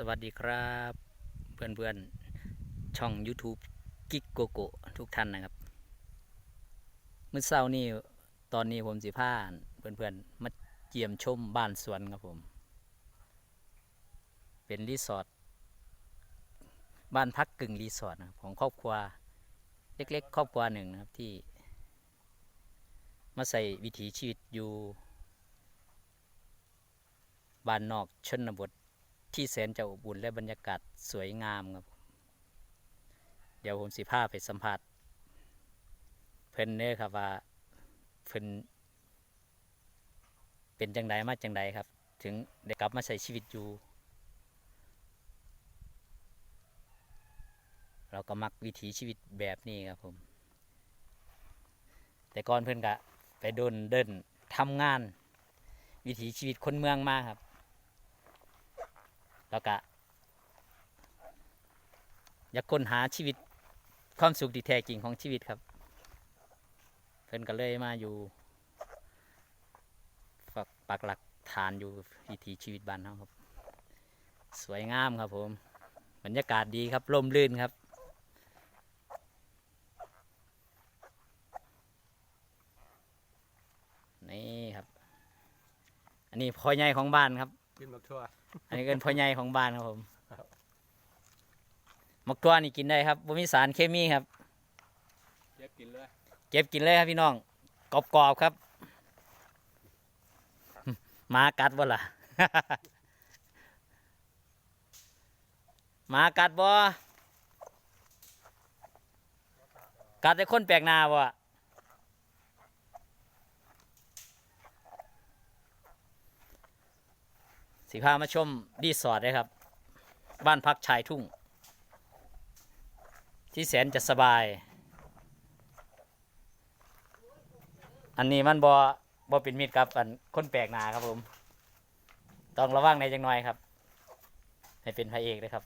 สวัสดีครับเพื่อนๆช่อง YouTube กิกโกโกทุกท่านนะครับเมื่อเช้านี้ตอนนี้ผมสิพาเพื่อนเพื่อนๆมาเยี่ยมชมบ้านสวนครับผม เป็นรีสอร์ทบ้านพักกึ่งรีสอร์ทของครอบครัวเล็กๆ ครอบครัวหนึ่งนะครับที่ มาใส่วิถีชีวิตอยู่บ้านนอกชนบท ที่แสนจะอบอุ่นและบรรยากาศสวยงามครับ เดี๋ยวผมสิพาไปสัมผัสเพิ่นเน้อครับว่าเพิ่นเป็นจังไดมาจังไดครับ ถึงได้กลับมาใช้ชีวิตอยู่ เราก็มักวิถีชีวิตแบบนี้ครับผม แต่ก่อนเพิ่นก็ไปโดนเดินทำงาน วิถีชีวิตคนเมืองมาครับ แล้วก็อยากค้นหาชีวิตความสุขที่แท้จริงของชีวิตครับ เพิ่นก็เลยมาอยู่ฝักปักหลักฐานอยู่วิถีชีวิตบ้านเราครับ สวยงามครับผมบรรยากาศดีครับร่มรื่นครับ นี่ครับ อันนี้พ่อใหญ่ของบ้านครับ กินบักทั่ว อันนี้เป็นพ่อใหญ่ของบ้านครับผมครับมักตัวนี่กินได้ครับบ่มีสารเคมีครับ เย็บกินเลย เก็บกินเลยครับพี่น้องกรอบๆครับหมากัดบ่ล่ะ หมากัดบ่กัดแต่คนแปลกหน้าบ่อะ สิพามาชมรีสอร์ทเลยครับ บ้านพักชายทุ่ง ที่แสนจะสบาย อันนี้มันบอบอเป็นมิตรกับอันคนแปลกหนาครับผม ต้องระวังในจังหน่อยครับ ให้เป็นพระเอกเลยครับ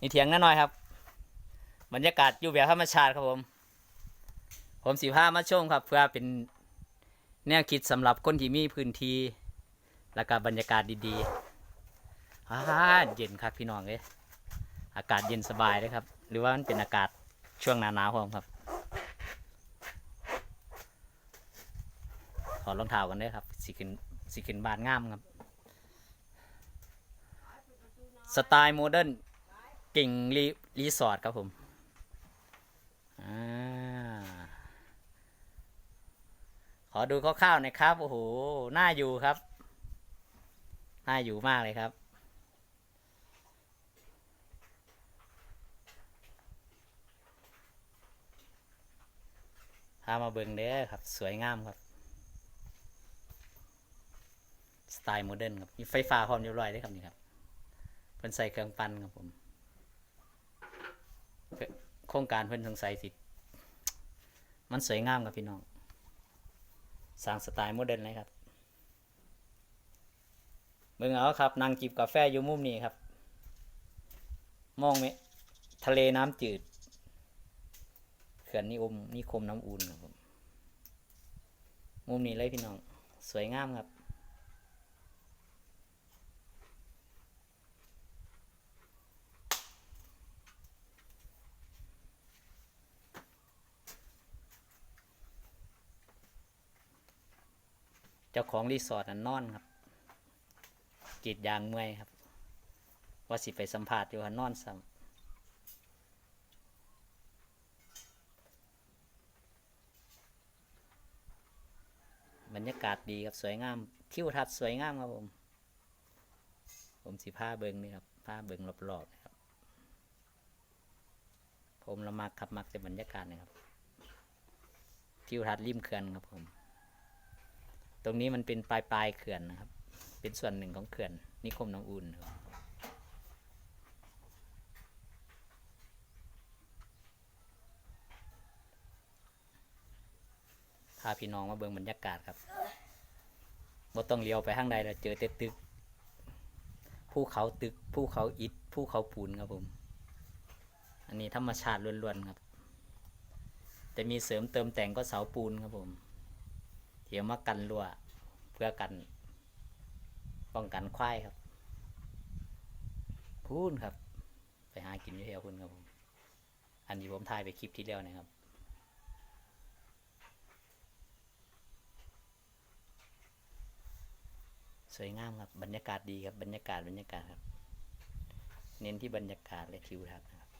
นี่เถียงน้าน้อยครับบรรยากาศอยู่แบบธรรมชาติครับผม ผมสีผ้ามาชมครับ เพื่อเป็น แนวคิดสำหรับคนที่มีพื้นที่ และก็บรรยากาศดีๆอาเย็นครับพี่น้องเลยอากาศเย็นสบายเลยครับ หรือว่ามันเป็นอากาศช่วงหนาหนาวผมครับถอดรองเท้ากันเด้ครับสิขึ้นสิขึ้นบานงามครับ สไตล์โมเดิร์นกิ่งรีสอร์ทครับผมอา ขอดูคร่าวๆหน่อยครับ โอ้โห น่าอยู่ครับ น่าอยู่มากเลยครับ พามาเบิ่งเด้อครับ สวยงามครับ สไตล์โมเดิร์นครับ มีไฟฟ้าพร้อมเรียบร้อยเลยครับนี่ครับเพิ่นใส่เครื่องปั่นครับผม โครงการเพิ่นสงสัยสิ มันสวยงามครับพี่น้อง สร้างสไตล์โมเดิร์นเลยครับเบิ่งเอาครับนั่งจิบกาแฟอยู่มุมนี้ครับ มองไหมทะเลน้ำจืดเขื่อนนิอมนิคมน้ำอุ่นครับมุมนี้เลยพี่น้อง สวยงามครับ เจ้าของรีสอร์ทนอนครับกีดยางเมื่อยครับ ว่าสิไปสัมผัสอยู่หันนอนซ้ำบรรยากาศดีครับสวยงามทิวทัศน์สวยงามครับผม ผมสิผ้าเบิงนี่ครับผ้าเบิงรอบๆนะครับ ผมละมักครับมักจะบรรยากาศนะครับทิวทัศน์ริมเขื่อนครับผม ตรงนี้มันเป็นปลายปลายเขื่อนนะครับ เป็นส่วนหนึ่งของเขื่อน นิคมน้ำอุ่นครับพาพี่น้องมาเบิ่งบรรยากาศครับบ่ต้องเลี้ยวไปข้างใดแล้วเจอแต่ตึก ภูเขาตึก ภูเขาอิฐ ภูเขาปูนครับผม อันนี้ธรรมชาติล้วนๆครับ แต่มีเสริมเติมแต่งก็เสาปูนครับผม เที่ยวมากันรั่วเพื่อกัน ป้องกันควายครับ พูนครับ ไปหากินอยู่แถวพูนครับผมอันนี้ผมถ่ายไปคลิปที่แล้วนะครับสวยงามครับ บรรยากาศดีครับ บรรยากาศบรรยากาศครับ เน้นที่บรรยากาศและทิวทัศน์นะครับ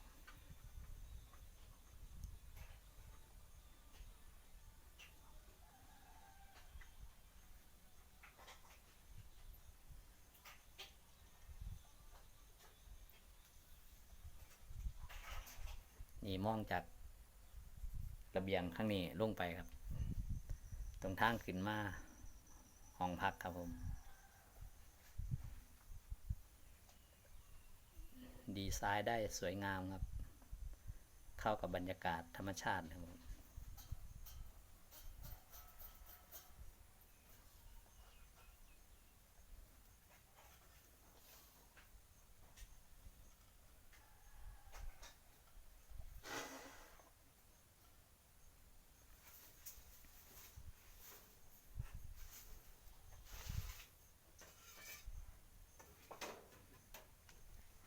นี่ มองจากระเบียงข้างนี้ลงไปครับ ตรงทางขึ้นมาห้องพักครับผม ดีไซน์ได้สวยงามครับ เข้ากับบรรยากาศธรรมชาติเลยครับผม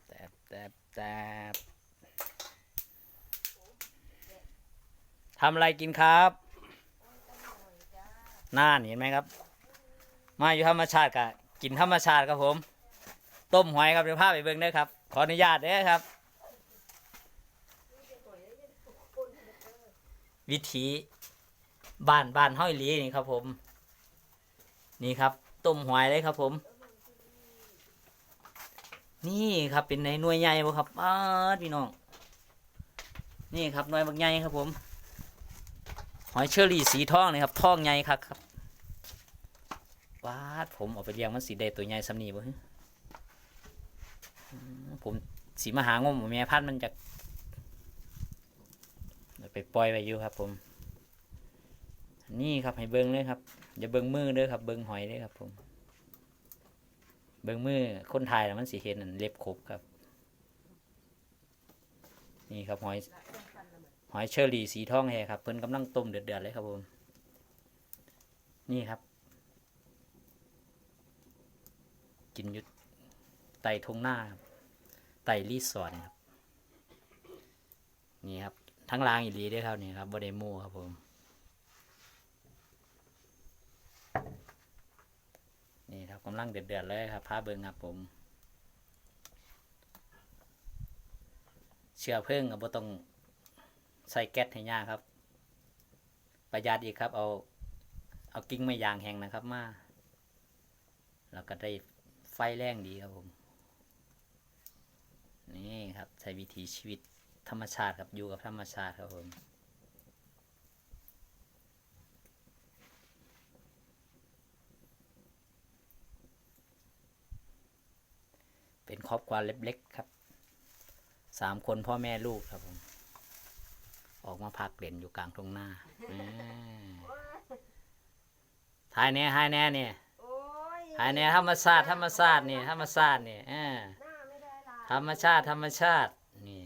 แต่แต่แต่ ทำอะไรกินครับน่านเห็นไหมครับ มาอยู่ธรรมชาติกะกินธรรมชาติครับผม ต้มหอยครับเดี๋ยวพาไปเบิ่งเด้อครับ ขออนุญาตเด้อครับ วิถีบ้านบ้านห้อยหลีนี่ครับผม นี่ครับ ต้มหอยเลยครับผม นี่ครับเป็นในหน่วยใหญ่บ่ครับอ้าพี่น้อง นี่ครับหน่วยบักใหญ่ครับผม อยเชอรี่สีทองนี่ครับทองใหญ่ครับครับวาดผมเอาไปเลี้ยงมันสีแดงตัวใหญ่สำนีบ่ผมสีมหางมแม่พันมันจะไปปล่อยไปอยู่ครับ ผม นี่ครับให้เบิ้งเลยครับ อย่าเบิ้งมือเด้อครับ เบิ้งหอยเด้อครับ ผม เบิ่งมือคนไทยนะมันสีเห็นนั่นเล็บขบครับ นี่ครับหอย อยเชอรี่สีทองแฮครับเพิ่นกำลังต้มเดือดๆเลยครับผมนี่ครับ กินยุดไต่ทงหน้าไต่รีสอร์ทครับนี่ครับทั้งรางอีหลีด้วยครับนี่ครับบไดหมูครับผมนี่ครับกำลังเดือดๆเลยครับพาเบิงครับผม เชื้อเพลิงก็บ่ต้อง ใส่แก๊สให้ยากครับ ประหยัดอีกครับ เอาเอากิ้งไม้ยางแห้งนะครับมาแล้วก็ได้ไฟแรงดีครับผม นี่ครับใช้วิถีชีวิตธรรมชาติครับอยู่กับธรรมชาติครับผมเป็นครอบครัวเล็กๆครับ สามคนพ่อแม่ลูกครับผม ออกมาพักเด่นอยู่กลางทุ่งนาอืมทายแน่ทายแน่เนี่ยโอ้ยทายแน่ธรรมชาติธรรมชาตินี่ธรรมชาตินี่เออหน้าไม่ได้ล้างธรรมชาติธรรมชาตินี่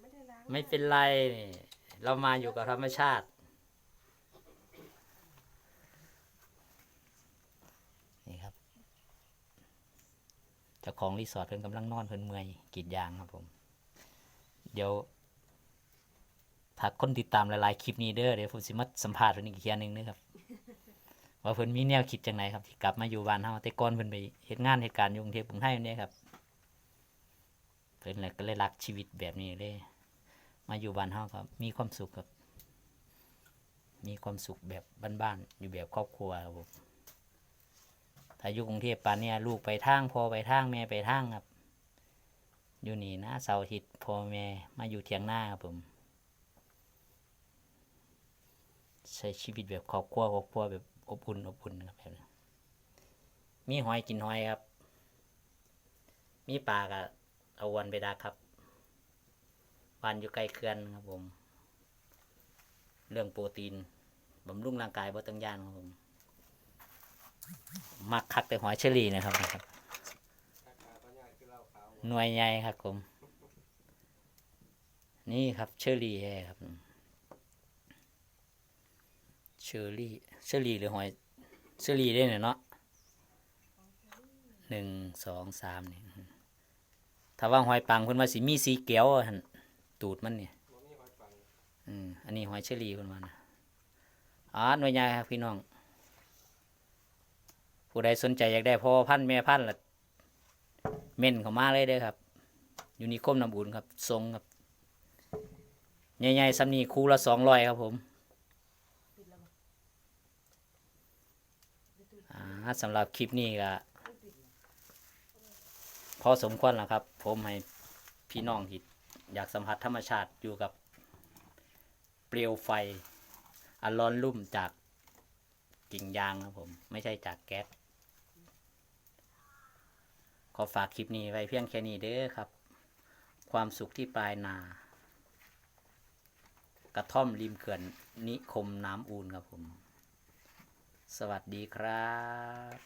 ไม่ได้ล้างไม่เป็นไรนี่เรามาอยู่กับธรรมชาตินี่ครับเจ้าของรีสอร์ทเพิ่นกำลังนอนเพิ่นเมื่อยกรีดยางครับผม เดี๋ยว ถ้าคนติดตามหลายๆคลิปนี้เด้อเดี๋ยวผมสิมาสัมภาษณ์เพิ่นอีกเทียหนึงนะครับว่าเพิ่นมีแนวคิดจังไดครับที่กลับมาอยู่บ้านเฮาแต่ก่อนเพิ่นไปเฮ็ดงานเหตุการณ์อยู่กรุงเทพกรุงไทยนี่ครับเพิ่นก็เลยรักชีวิตแบบนี้เลยมาอยู่บ้านเฮาครับ มีความสุขครับ มีความสุขแบบบ้านๆอยู่แบบครอบครัวครับผมถ้าอยู่กรุงเทพปานเนี่ยลูกไปทางพ่อไปทางแม่ไปทางครับ อยู่นี่นะเสาร์อาทิตย์พ่อแม่มาอยู่เทียงหน้าครับผม ใช้ชีวิตแบบครอบครัวครอบครัวแบบอบอุ่นอบอุ่นครับแบบนี้มีหอยกินหอยครับ มีปลาก็เอาวันไปดักครับบ้านอยู่ใกล้เขื่อนครับผม เรื่องโปรตีนบำรุงร่างกายบ่ต้องย่านครับผม มักคักแต่หอยเชอรี่นะครับนะครับ หน่วยใหญ่ครับผม นี่ครับเชอรี่ครับ เชอรี่เชอรี่หรือหอยเชอรี่ได้เนี่ยเนาะหนึ่งสองสามนี่ถ้าว่าหอยปังเพิ่นว่าสิมีสีเกียวอะหั่นตูดมันเนี่ยบ่มีหอยปังอืมอันนี้หอยเชอรี่เพิ่นว่านะอ๋อหน่วยใหญ่ครับพี่น้อง ผู้ใดสนใจอยากได้พ่อพันธุ์แม่พันธุ์ละเม่นเขามาเลยเด้อครับ อยู่นิคมน้ำอุ่นครับทรงครับใหญ่ๆซ้ำนี้คู่ละสองร้อยครับผม ปิดแล้วบ่ อ่าสำหรับคลิปนี้ก็พอสมควรแล้วครับ ผมให้พี่น้องที่อยากสัมผัสธรรมชาติอยู่กับเปลวไฟ อันร้อนรุ่มจากกิ่งยางครับผม ไม่ใช่จากแก๊สขอฝากคลิปนี้ไว้เพียงแค่นี้เด้อครับ ความสุขที่ปลายนา กระท่อมริมเขื่อนนิคมน้ำอูนครับผม สวัสดีครับ